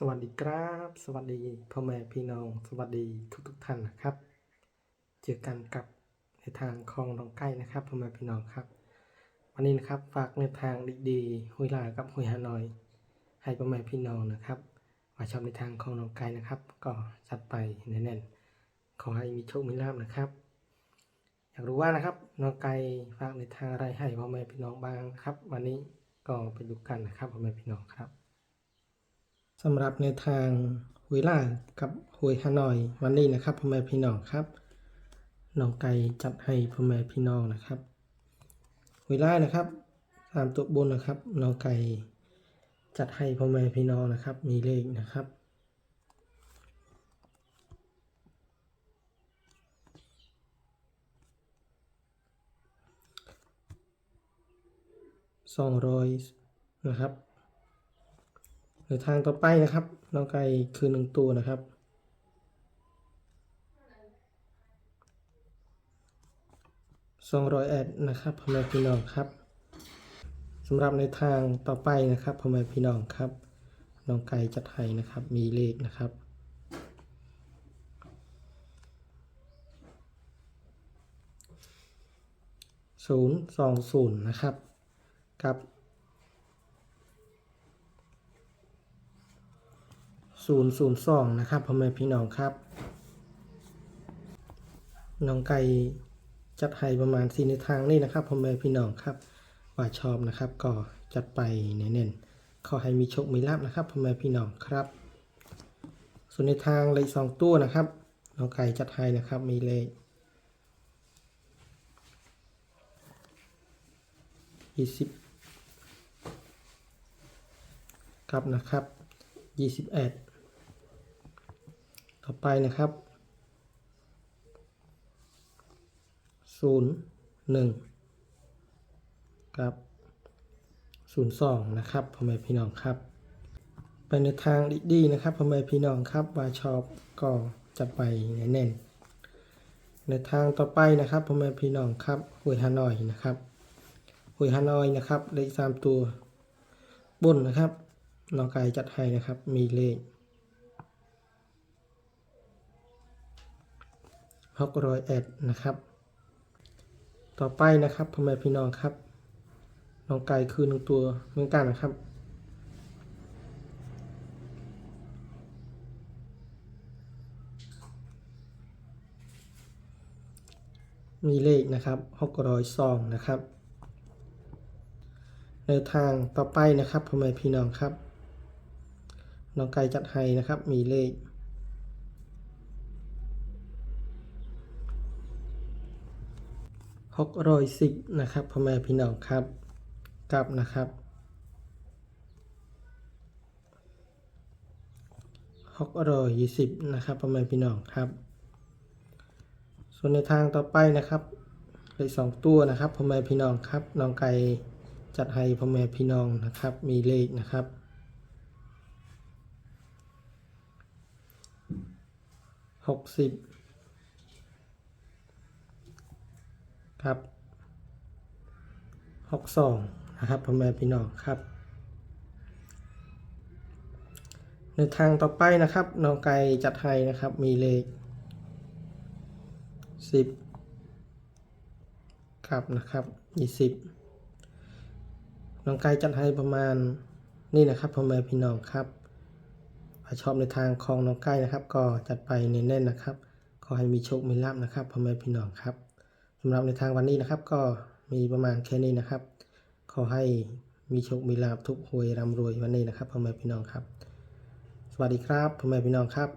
สวัสดีครับ สวัสดีพ่อแม่พี่น้อง สวัสดีทุกทุกท่านนะครับ เจอกันกับในทางคลองน้องใกล้นะครับพ่อแม่พี่น้องครับ วันนี้นะครับฝากในทางดีๆหุยลากับหุยฮานอย ให้พ่อแม่พี่น้องนะครับว่าชอบในทางคลองน้องไก่นะครับ ก็จัดไปแน่นๆขอให้มีโชคมีลาภนะครับ อยากรู้ว่านะครับน้องไก่ฝากในทางอะไรให้พ่อแม่พี่น้องบ้างครับ วันนี้ก็ไปดูกันนะครับพ่อแม่พี่น้องครับ สำหรับในทางหุยล่ากับหุยฮานอยวันนี้นะครับพ่อแม่พี่น้องครับน้องไก่จัดให้พ่อแม่พี่น้องนะครับหุยล่านะครับตามตัวบนนะครับน้องไก่จัดให้พ่อแม่พี่น้องนะครับ มีเลขนะครับสองร้อยนะครับ ในทางต่อไปนะครับ น้องไก่คือหนึ่งตัวนะครับ สองร้อยแอดนะครับพ่อแม่พี่น้องครับสำหรับในทางต่อไปนะครับพ่อแม่พี่น้องครับ น้องไก่จัดให้นะครับ มีเลขนะครับศูนย์สองศูนย์นะครับ กับ 002 นะครับพ่อแม่พี่น้องครับ น้องไก่จัดให้ประมาณสีในทางนี้นะครับพ่อแม่พี่น้องครับ ว่าชอบนะครับก็จัดไปเน้นๆขอให้มีโชคมีลาภนะครับพ่อแม่พี่น้องครับ ส่วนในทางเลขสองตู้นะครับ น้องไก่จัดให้นะครับมีเลขยี่สิบครับนะครับยี่สิบเอ็ด ต่อไปนะครับศูนย์หนึ่งกับศูนย์สองนะครับพ่อแม่พี่น้องครับ ไปในทางดีๆนะครับพ่อแม่พี่น้องครับว่าชอบก็จะไปแน่นในทางต่อไปนะครับพ่อแม่พี่น้องครับหวยฮานอยนะครับหวยฮานอยนะครับเลขสามตัวบนนะครับน้องไก่จัดให้นะครับ มีเลข หกร้อยเอ็ดนะครับ ต่อไปนะครับพ่อแม่พี่น้องครับน้องไก่คือหนึ่งตัวเหมือนกันนะครับ มีเลขนะครับหกร้อยสองนะครับในทางต่อไปนะครับพ่อแม่พี่น้องครับน้องไก่จัดให้นะครับ มีเลข หกร้อยสิบนะครับพ่อแม่พี่น้องครับกลับนะครับหกร้อยยี่สิบนะครับพ่อแม่พี่น้องครับ ส่วนในทางต่อไปนะครับเลขสองตัวนะครับพ่อแม่พี่น้องครับน้องไก่จัดให้พ่อแม่พี่น้องนะครับ มีเลขนะครับหกสิบ ครับหกสองนะครับพ่อแม่พี่น้องครับในทางต่อไปนะครับน้องไก่จัดให้นะครับมีเลขสิบครับนะครับยี่สิบน้องไก่จัดให้ประมาณนี่นะครับพ่อแม่พี่น้องครับถ้าชอบในทางของน้องไก่นะครับ ก็จัดไปเน้นๆนะครับ ขอให้มีโชคมีลาภนะครับพ่อแม่พี่น้องครับ สำหรับในทางวันนี้นะครับ ก็มีประมาณแค่นี้นะครับ ขอให้มีโชค มีลาภทุกหวยร่ำรวยวันนี้นะครับพ่อแม่พี่น้องครับ สวัสดีครับพ่อแม่พี่น้องครับ